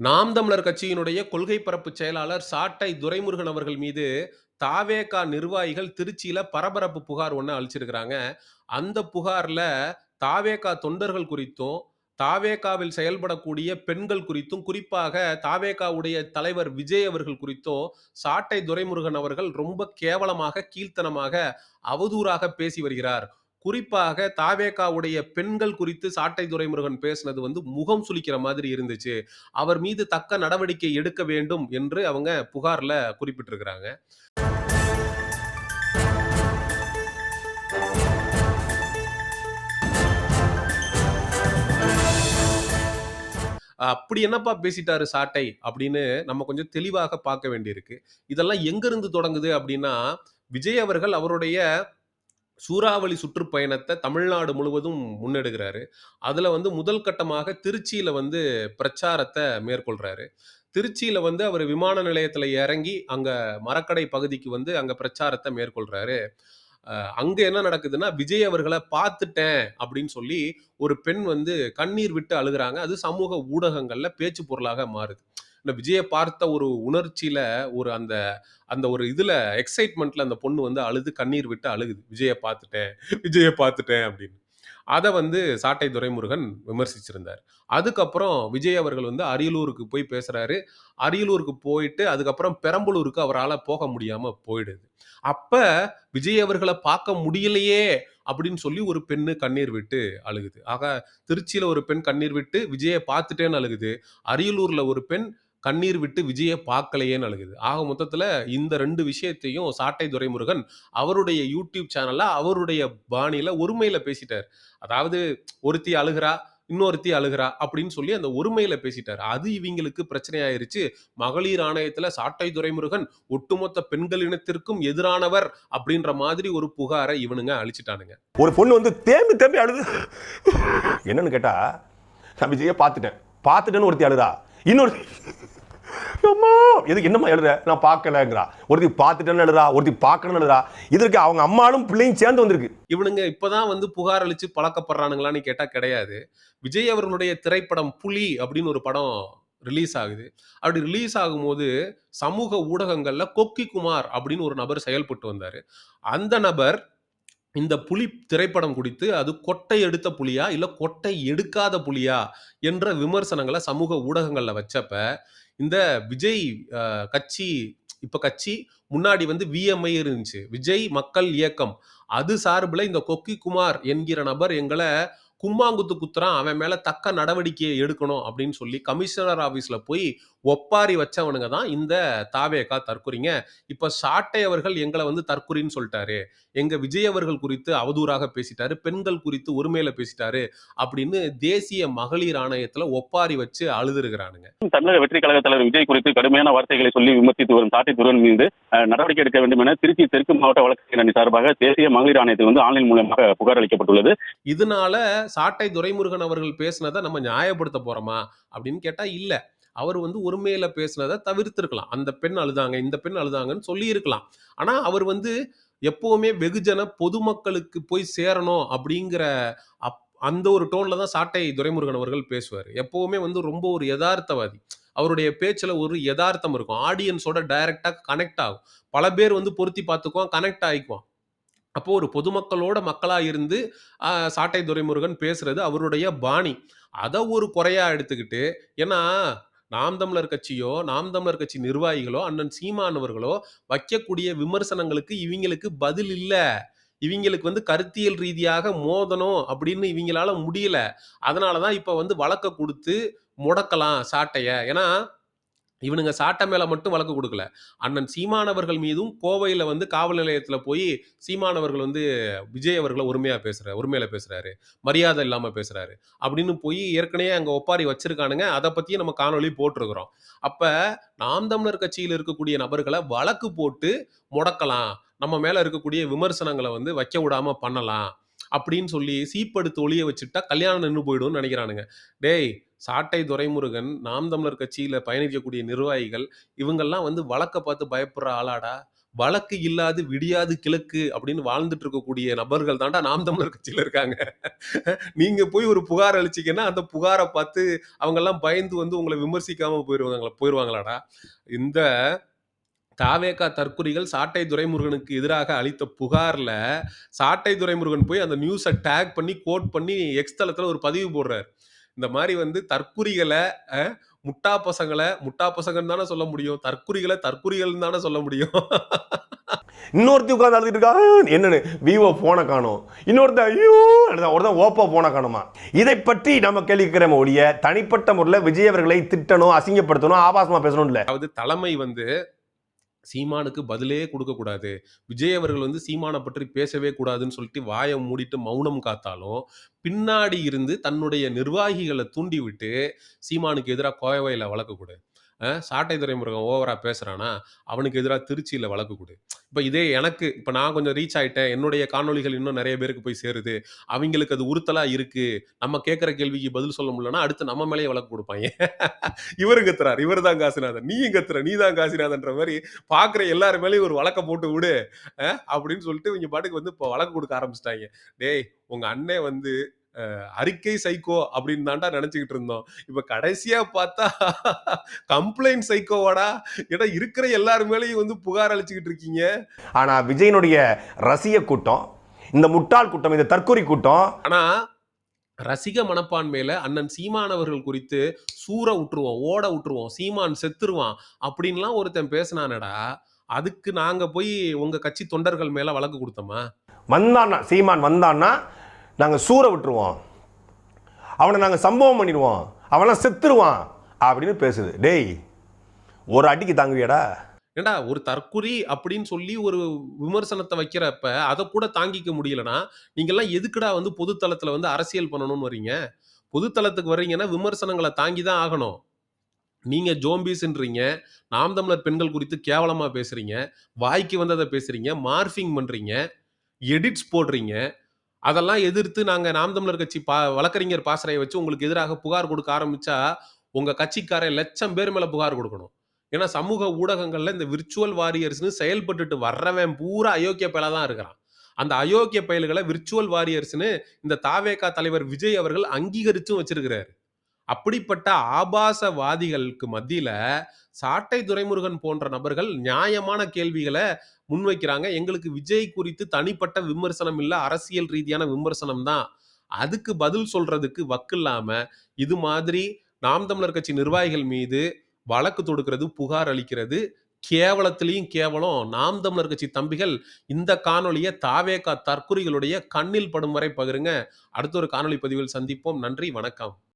நாம் தமிழர் கட்சியினுடைய கொள்கை பரப்பு செயலாளர் சாட்டை துரைமுருகன் அவர்கள் மீது தாவேகா நிர்வாகிகள் திருச்சியில பரபரப்பு புகார் ஒன்று அழிச்சிருக்கிறாங்க அந்த புகார்ல தாவேகா தொண்டர்கள் குறித்தும், தாவேகாவில் செயல்படக்கூடிய பெண்கள் குறித்தும், குறிப்பாக தாவேகாவுடைய தலைவர் விஜய் அவர்கள் குறித்தும் சாட்டை துரைமுருகன் அவர்கள் ரொம்ப கேவலமாக, கீழ்த்தனமாக, அவதூறாக பேசி வருகிறார். குறிப்பாக தாவேகாவுடைய பெண்கள் குறித்து சாட்டை துரைமுருகன் பேசினது வந்து முகம் சுளிக்கிற மாதிரி இருந்துச்சு. அவர் மீது தக்க நடவடிக்கை எடுக்க வேண்டும் என்று அவங்க புகார்ல குறிப்பிட்டிருக்கிறாங்க. அப்படி என்னப்பா பேசிட்டாரு சாட்டை அப்படின்னு நம்ம கொஞ்சம் தெளிவாக பார்க்க வேண்டியிருக்கு. இதெல்லாம் எங்கிருந்து தொடங்குது அப்படின்னா, விஜய் அவர்கள் அவருடைய சூறாவளி சுற்றுப்பயணத்தை தமிழ்நாடு முழுவதும் முன்னெடுக்கிறாரு. அதில் வந்து முதல் கட்டமாக திருச்சியில் வந்து பிரச்சாரத்தை மேற்கொள்கிறாரு திருச்சியில் வந்து அவர் விமான நிலையத்தில் இறங்கி, அங்கே மரக்கடை பகுதிக்கு வந்து அங்கே பிரச்சாரத்தை மேற்கொள்கிறாரு அங்கே என்ன நடக்குதுன்னா, விஜய் அவர்களை பார்த்துட்டேன் அப்படின்னு சொல்லி ஒரு பெண் வந்து கண்ணீர் விட்டு அழுகுறாங்க. அது சமூக ஊடகங்களில் பேச்சு பொருளாக மாறுது. இந்த விஜயை பார்த்த ஒரு உணர்ச்சியில் ஒரு அந்த அந்த ஒரு இதில் எக்ஸைட்மெண்ட்டில் அந்த பொண்ணு வந்து அழுது கண்ணீர் விட்டு அழுகுது. விஜயை பார்த்துட்டேன், விஜயை பார்த்துட்டேன் அப்படின்னு. அதை வந்து சாட்டை துரைமுருகன் விமர்சிச்சிருந்தார். அதுக்கப்புறம் விஜய் அவர்கள் வந்து அரியலூருக்கு போய் பேசுகிறாரு அரியலூருக்கு போயிட்டு அதுக்கப்புறம் பெரம்பலூருக்கு அவரால் போக முடியாமல் போயிடுது. அப்போ விஜய் அவர்களை பார்க்க முடியலையே அப்படின்னு சொல்லி ஒரு பெண்ணு கண்ணீர் விட்டு அழுகுது. ஆக திருச்சியில் ஒரு பெண் கண்ணீர் விட்டு விஜயை பார்த்துட்டேன்னு அழுகுது. அரியலூரில் ஒரு பெண் கண்ணீர் விட்டு விஜய பார்க்கலையேன்னு அழுகுது. ஆக மொத்தத்துல இந்த ரெண்டு விஷயத்தையும் சாட்டை துரைமுருகன் அவருடைய யூடியூப் சேனல்ல அவருடைய பாணியில ஒருமையில பேசிட்டார். அதாவது ஒருத்தி அழுகுறா, இன்னொருத்தி அழுகுறா அப்படின்னு சொல்லி அந்த ஒருமையில பேசிட்டாரு. அது இவங்களுக்கு பிரச்சனையாயிருச்சு. மகளிர் ஆணையத்துல சாட்டை துரைமுருகன் ஒட்டுமொத்த பெண்கள் இனத்திற்கும் எதிரானவர் அப்படின்ற மாதிரி ஒரு புகாரை இவனுங்க அழிச்சிட்டானுங்க ஒரு பொண்ணு வந்து தேம்பி தேம்பி அழுது. என்னன்னு கேட்டா நான் விஜய பார்த்துட்டேன். பார்த்துட்டேன்னு ஒருத்தி அழுதா. இன்னொரு அம்மா எதுக்கு என்னம்மா எழுதுற? நான் பார்க்கலங்கிறா. ஒருத்தி பார்த்துட்டேன்னு எழுதுறா ஒருத்தி பார்க்கணும்னு எழுதுறா. இதற்கு அவங்க அம்மாலும் பிள்ளையும் சேர்ந்து வந்திருக்கு. இவனுங்க இப்போதான் வந்து புகார் அளிச்சு பழக்கப்படுறானுங்களான்னு கேட்டால் கிடையாது. விஜய் அவர்களுடைய திரைப்படம் புலி அப்படின்னு ஒரு படம் ரிலீஸ் ஆகுது. அப்படி ரிலீஸ் ஆகும்போது சமூக ஊடகங்களில் கொக்கி குமார் அப்படின்னு ஒரு நபர் செயல்பட்டு வந்தார். அந்த நபர் இந்த புலி திரைப்படம் குறித்து அது கொட்டை எடுத்த புலியா, இல்லை கொட்டை எடுக்காத புலியா என்ற விமர்சனங்களை சமூக ஊடகங்களில் வச்சப்ப, இந்த விஜய் கட்சி இப்போ கட்சி முன்னாடி வந்து விஎம்ஐ இருந்துச்சு. விஜய் மக்கள் இயக்கம். அது சார்பில் இந்த கொக்கி குமார் என்கிற நபர் எங்களை கும்மாங்குத்து குத்துறான். அவன் மேலே தக்க நடவடிக்கையை எடுக்கணும் அப்படின்னு சொல்லி கமிஷனர் ஆஃபீஸில் போய் ஒப்பாரி வச்சவனுங்க தான் இந்த தாவேகா தற்குறிங்க. இப்ப சாட்டை அவர்கள் எங்கள வந்து தற்குறின்னு சொல்ட்டாரு. எங்க விஜய் அவர்கள் குறித்து அவதூறாக பேசிட்டாரு. பெண்கள் குறித்து ஒருமையில பேசிட்டாரு அப்படின்னு தேசிய மகளிர் ஆணையத்துல ஒப்பாரி வச்சு அழுதுருக்கிறானுங்க. தமிழக வெற்றி கழக தலைவர் விஜய் குறித்து கடுமையான வார்த்தைகளை சொல்லி விமர்சித்து வரும் சாட்டை துருவன் மீது நடவடிக்கை எடுக்க வேண்டும் என திருச்சி தெற்கு மாவட்ட வழக்கறிஞர் சார்பாக தேசிய மகளிர் ஆணையத்தில் வந்து ஆன்லைன் மூலமாக புகார் அளிக்கப்பட்டுள்ளது இதனால சாட்டை துரைமுருகன் அவர்கள் பேசினத நம்ம நியாயப்படுத்த போறோமா? அப்படின்னு கேட்டா இல்ல. அவர் வந்து ஒருமையில பேசினதை தவிர்த்திருக்கலாம். அந்த பெண் அழுதாங்க, இந்த பெண் அழுதாங்கன்னு சொல்லியிருக்கலாம். ஆனா அவர் வந்து எப்பவுமே வெகுஜன பொதுமக்களுக்கு போய் சேரணும் அப்படிங்கிற அப் அந்த ஒரு டோன்ல தான் சாட்டை துரைமுருகன் அவர்கள் பேசுவார் எப்பவுமே வந்து ரொம்ப ஒரு எதார்த்தவாதி. அவருடைய பேச்சில் ஒரு எதார்த்தம் இருக்கும். ஆடியன்ஸோட டைரக்டாக கனெக்ட் ஆகும். பல பேர் வந்து பொருத்தி பார்த்துக்குவான், கனெக்ட் ஆயிக்குவான். அப்போது ஒரு பொதுமக்களோட மக்களாக இருந்து சாட்டை துரைமுருகன் பேசுறது அவருடைய பாணி. அதை ஒரு குறையா எடுத்துக்கிட்டு ஏன்னா நாம் தமிழர் கட்சியோ, நாம் தமிழர் கட்சி நிர்வாகிகளோ, அண்ணன் சீமானவர்களோ வைக்கக்கூடிய விமர்சனங்களுக்கு இவங்களுக்கு பதில் இல்லை இவங்களுக்கு வந்து கருத்தியல் ரீதியாக மோதணும் அப்படின்னு இவங்களால முடியல. அதனால தான் இப்ப வந்து வழக்க கொடுத்து முடக்கலாம் சாட்டைய. ஏன்னா இவனுங்க சாட்டை மேலே மட்டும் வழக்கு கொடுக்கல அண்ணன் சீமானவர்கள் மீதும் கோவையில் வந்து காவல் நிலையத்தில் போய் சீமானவர்கள் வந்து விஜய் அவர்களை உரிமையாக பேசுகிறார் உரிமையில் பேசுகிறாரு மரியாதை இல்லாமல் பேசுகிறாரு அப்படின்னு போய் ஏற்கனவே அங்கே ஒப்பாரி வச்சுருக்கானுங்க அதை பற்றியும் நம்ம காணொளி போட்டிருக்கிறோம். அப்போ நாம் தமிழர் கட்சியில் இருக்கக்கூடிய நபர்களை வழக்கு போட்டு முடக்கலாம். நம்ம மேலே இருக்கக்கூடிய விமர்சனங்களை வந்து வைக்க விடாமல் பண்ணலாம். அப்படின்னு சொல்லி சீப்படுத்து ஒளிய வச்சுட்டா கல்யாணம் நின்று போயிடும்னு நினைக்கிறானுங்க டேய்! சாட்டை துரைமுருகன், நாம் தமிழர் கட்சியில் பயணிக்கக்கூடிய நிர்வாகிகள், இவங்கெல்லாம் வந்து வழக்கை பார்த்து பயப்படுற ஆளாடா? வழக்கு இல்லாது விடியாது கிழக்கு அப்படின்னு வாழ்ந்துட்டு இருக்கக்கூடிய நபர்கள் தாண்டா நாம் தமிழர் கட்சியில் இருக்காங்க. நீங்க போய் ஒரு புகார் அளிச்சீங்கன்னா அந்த புகாரை பார்த்து அவங்கெல்லாம் பயந்து வந்து உங்களை விமர்சிக்காம போயிருவாங்களா போயிடுவாங்களாடா இந்த தாவேகா தற்கொலைகள் சாட்டை துரைமுருகனுக்கு எதிராக அளித்த புகாரில் சாட்டை துரைமுருகன் போய் அந்த நியூஸை டேக் பண்ணி கோட் பண்ணி எக்ஸ் ஒரு பதிவு போடுறாரு. இந்த மாதிரி வந்து தற்குறிகளை முட்டா பசங்களை முட்டா பசங்கன்னு தானே சொல்ல முடியும். தற்குறிகளை தற்குறிகள் தானே சொல்ல முடியும். இன்னொருத்தி உட்காந்து அழுதுட்டு இருக்கா என்னன்னு? விவோ போனை காணும். இன்னொருத்தன் ஐயோ. ஒருத்தன் ஓப்போ போனை காணுமா? இதை பற்றி நம்ம கேள்விக்கிறோம் ஒழிய தனிப்பட்ட முறையில் விஜய் அவர்களை திட்டணும் அசிங்கப்படுத்தணும் ஆபாசமா பேசணும் இல்ல அதாவது தலைமை வந்து சீமானுக்கு பதிலே கொடுக்கக்கூடாது விஜய் அவர்கள் வந்து சீமானை பற்றி பேசவே கூடாதுன்னு சொல்லிட்டு வாயை மூடிட்டு மௌனம் காத்தாலும் பின்னாடி இருந்து தன்னுடைய நிர்வாகிகளை தூண்டிவிட்டு சீமானுக்கு எதிராக கோயவையில் வளர்க்கக்கூடாது சாட்டை துறைமுருகன் ஓவராக பேசுகிறானா அவனுக்கு எதிராக திருச்சியில் வழக்கு கொடு. இப்போ இதே எனக்கு இப்போ நான் கொஞ்சம் ரீச் ஆகிட்டேன் என்னுடைய காணொளிகள் இன்னும் நிறைய பேருக்கு போய் சேருது அவங்களுக்கு அது உறுத்தலாக இருக்கு நம்ம கேட்குற கேள்விக்கு பதில் சொல்ல முடியலன்னா அடுத்து நம்ம மேலேயே வழக்கு கொடுப்பாங்க இவரு கத்துறாரு இவர் தான் காசிநாதன். நீயும் கத்துற நீ தான் காசிநாதன்ற மாதிரி பார்க்குற எல்லாரு மேலேயும் ஒரு வழக்கை போட்டு விடு அப்படின்னு சொல்லிட்டு இவங்க பாட்டுக்கு வந்து இப்போ வழக்கு கொடுக்க ஆரம்பிச்சிட்டாங்க. டேய் உங்கள் அண்ணன் வந்து அறிக்கை சைக்கோ அப்படின்னு தான்டா நினைச்சுக்கிட்டு இருந்தோம். இப்ப கடைசியா பார்த்தா கம்ப்ளைண்ட் சைக்கோவாடா ஏன்னா இருக்கிற எல்லாரு மேலேயும் வந்து புகார் அளிச்சுக்கிட்டு இருக்கீங்க. ஆனா விஜயனுடைய ரசிக கூட்டம் இந்த முட்டாள் கூட்டம் இந்த தற்கொலை கூட்டம் ஆனா ரசிக மனப்பான்மையில அண்ணன் சீமானவர்கள் குறித்து சூற விட்டுருவோம் ஓட விட்டுருவோம் சீமான் செத்துருவான் அப்படின்லாம் ஒருத்தன் பேசினானடா. அதுக்கு நாங்க போய் உங்க கட்சி தொண்டர்கள் மேல வழக்கு கொடுத்தோமா? வந்தான்னா சீமான் வந்தான்னா நாங்கள் சூற விட்டுருவோம். அவனை நாங்கள் சம்பவம் பண்ணிடுவோம். அவன்லாம் செத்துருவான் அப்படின்னு பேசுது. டேய் ஒரு அடிக்கு தாங்குவியடா? ஏண்டா ஒரு தற்குறி அப்படின்னு சொல்லி ஒரு விமர்சனத்தை வைக்கிறப்ப அதை கூட தாங்கிக்க முடியலனா? நீங்கெல்லாம் எதுக்குடா வந்து பொதுத்தளத்தில் வந்து அரசியல் பண்ணணும்னு வரீங்க பொதுத்தளத்துக்கு வர்றீங்கன்னா விமர்சனங்களை தாங்கி தான் ஆகணும். நீங்க ஜோம்பிஸ்ன்றீங்க. நாம் தமிழர் பெண்கள் குறித்து கேவலமா பேசுறீங்க. வாய்க்கு வந்ததை பேசுறீங்க. மார்ஃபிங் பண்றீங்க. எடிட்ஸ் போடுறீங்க. அதெல்லாம் எதிர்த்து நாங்க நாம் தமிழர் கட்சி பா வழக்கறிஞர் பாசறையை வச்சு உங்களுக்கு எதிராக புகார் கொடுக்க ஆரம்பிச்சா உங்க கட்சிக்காரன் லட்சம் பேர் மேல புகார் கொடுக்கணும். ஏன்னா சமூக ஊடகங்கள்ல இந்த விர்ச்சுவல் வாரியர்ஸ்னு செயல்பட்டுட்டு வர்றவன் பூரா அயோக்கிய பயலா தான் இருக்கிறான். அந்த அயோக்கிய பயல்களை விர்ச்சுவல் வாரியர்ஸ்னு இந்த தாவேகா தலைவர் விஜய் அவர்கள் அங்கீகரிச்சும் வச்சிருக்கிறாரு. அப்படிப்பட்ட ஆபாசவாதிகளுக்கு மத்தியில சாட்டை துரைமுருகன் போன்ற நபர்கள் நியாயமான கேள்விகளை முன்வைக்கிறாங்க. எங்களுக்கு விஜய் குறித்து தனிப்பட்ட விமர்சனம் இல்லை அரசியல் ரீதியான விமர்சனம் தான். அதுக்கு பதில் சொல்றதுக்கு வக்கில்லாம இது மாதிரி நாம் தமிழர் கட்சி நிர்வாகிகள் மீது வழக்கு தொடுக்கிறது புகார் அளிக்கிறது கேவலத்திலையும் கேவலம். நாம் தமிழர் கட்சி தம்பிகள் இந்த காணொலியை தாவேகா தற்குறிகளுடைய கண்ணில் படும் வரை பகிருங்க. அடுத்த ஒரு காணொளி பதிவில் சந்திப்போம். நன்றி வணக்கம்.